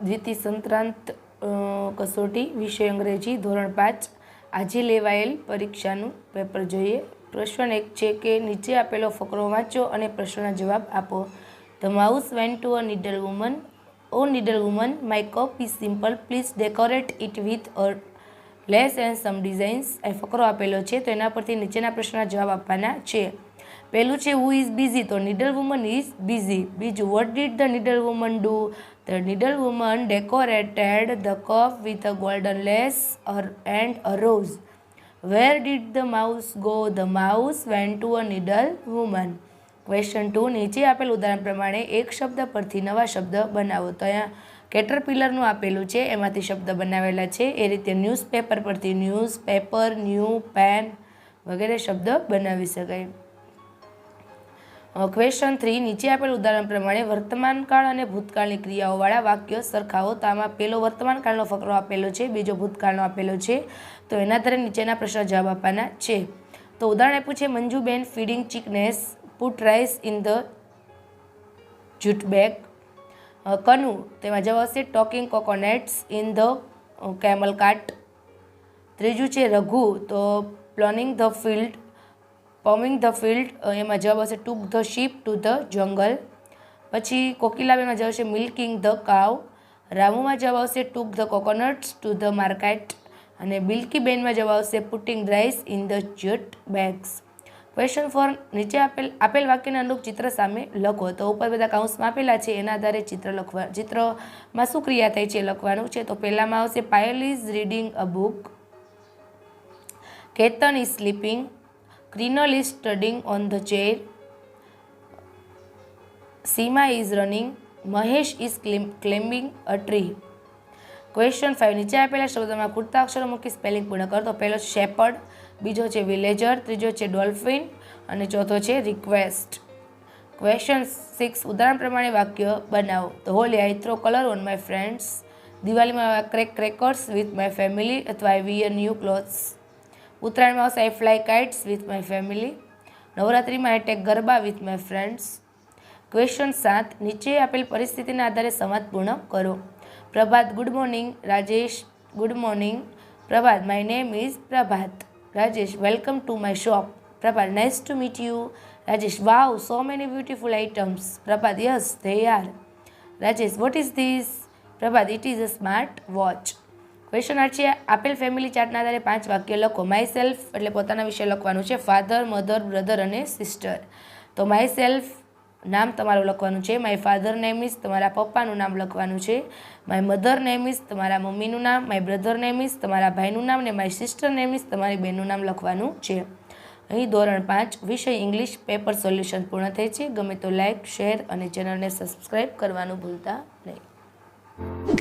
દ્વિતીય સંત્રાંત કસોટી વિષય અંગ્રેજી ધોરણ પાંચ. આજે લેવાયેલ પરીક્ષાનું પેપર જોઈએ. પ્રશ્ન એક છે કે નીચે આપેલો ફકરો વાંચો અને પ્રશ્નના જવાબ આપો. The mouse went to a needle woman. O needle woman, my cup is simple. Please decorate it with a lace and some designs. એ ફકરો આપેલો છે તો એના પરથી નીચેના પ્રશ્નના જવાબ આપવાના છે. પહેલું છે હુ ઇઝ બિઝી તો નીડલ વુમન ઇઝ બિઝી બીજું what did the needle woman do the needle woman decorated the cup with a golden lace and a rose where did the mouse go the mouse went to a needle woman question two નીચે આપેલ ઉદાહરણ પ્રમાણે એક શબ્દ પરથી નવા શબ્દ બનાવો. તો અહીંયા કેટરપિલરનું આપેલું છે, એમાંથી શબ્દ બનાવેલા છે. એ રીતે ન્યૂઝપેપર પરથી ન્યૂઝ પેપર ન્યૂ પેન વગેરે શબ્દ બનાવી શકાય. ક્વેશ્ચન થ્રી નીચે આપેલ ઉદાહરણ પ્રમાણે વર્તમાન કાળ અને ભૂતકાળની ક્રિયાઓવાળા વાક્યો સરખાવો તો આમાં પહેલો વર્તમાનકાળનો ફકરો આપેલો છે, બીજો ભૂતકાળનો આપેલો છે. તો એના આધારે નીચેના પ્રશ્ન જવાબ આપવાના છે. તો ઉદાહરણ આપ્યું છે, Manjuben feeding chickens, put rice in the jute bag. Kanu, તેમાં જવાબ આવશે, talking coconuts in the camel cart ત્રીજું છે, રઘુ, તો ploughing the field. Pumping the field એમાં જવાબ આવશે took the sheep to the jungle પછી કોકિલાબેનમાં જવાબ આવશે મિલ્કિંગ ધ કાવ રામુમાં જવાબ આવશે took the coconuts to the market અને બિલ્કીબેનમાં જવાબ આવશે putting rice in the jute bags question four નીચે આપેલ આપેલ વાક્યના અનુરૂપ ચિત્ર સામે લખો. તો ઉપર બધા કાઉન્સમાં આપેલા છે, એના આધારે ચિત્ર લખવા, ચિત્રમાં શું ક્રિયા થાય છે લખવાનું છે. તો પહેલામાં આવશે Payal is reading a book Ketan is sleeping Krinal is studying on the chair Seema is running Mahesh is climbing a tree question five નીચે આપેલા શબ્દોમાં પૂરતા અક્ષરો મૂકી સ્પેલિંગ પૂર્ણ કરો. તો પહેલો શેપર્ડ બીજો છે વિલેજર ત્રીજો છે ડોલ્ફિન અને ચોથો છે રિક્વેસ્ટ ક્વેશ્ચન સિક્સ ઉદાહરણ પ્રમાણે વાક્ય બનાવો. તો Holi I throw colour on my friends દિવાળીમાં crack crackers with my family અથવા આઈ વિયર ન્યૂ ક્લોથ્સ ઉત્તરાયણમાં આવશે I fly kites with my family નવરાત્રિમાં I take garba with my friends question સાત, નીચે આપેલ પરિસ્થિતિના આધારે સંવાદ પૂર્ણ કરો. Prabhat good morning Rajesh good morning Prabhat my name is Prabhat. Rajesh welcome to my shop Prabhat nice to meet you Rajesh wow so many beautiful items Prabhat yes they are Rajesh what is this Prabhat it is a smart watch question આઠ છે, આપેલ family ચાર્ટના આધારે પાંચ વાક્ય લખો. My self એટલે પોતાના વિશે લખવાનું છે ફાધર મધર બ્રધર અને સિસ્ટર તો માય સેલ્ફ નામ તમારું લખવાનું છે માય ફાધર નેમ તમારા પપ્પાનું નામ લખવાનું છે માય મધર નેમ ઇઝ તમારા મમ્મીનું નામ માય બ્રધર નેમ ઇઝ તમારા ભાઈનું નામ ને માય સિસ્ટર નેમ ઇઝ તમારી બહેનનું નામ લખવાનું છે. અહીં ધોરણ પાંચ, વિષય ઇંગ્લિશ પેપર સોલ્યુશન પૂર્ણ થાય છે. ગમે તો લાઇક શેર અને ચેનલને સબસ્ક્રાઈબ કરવાનું ભૂલતા નહીં.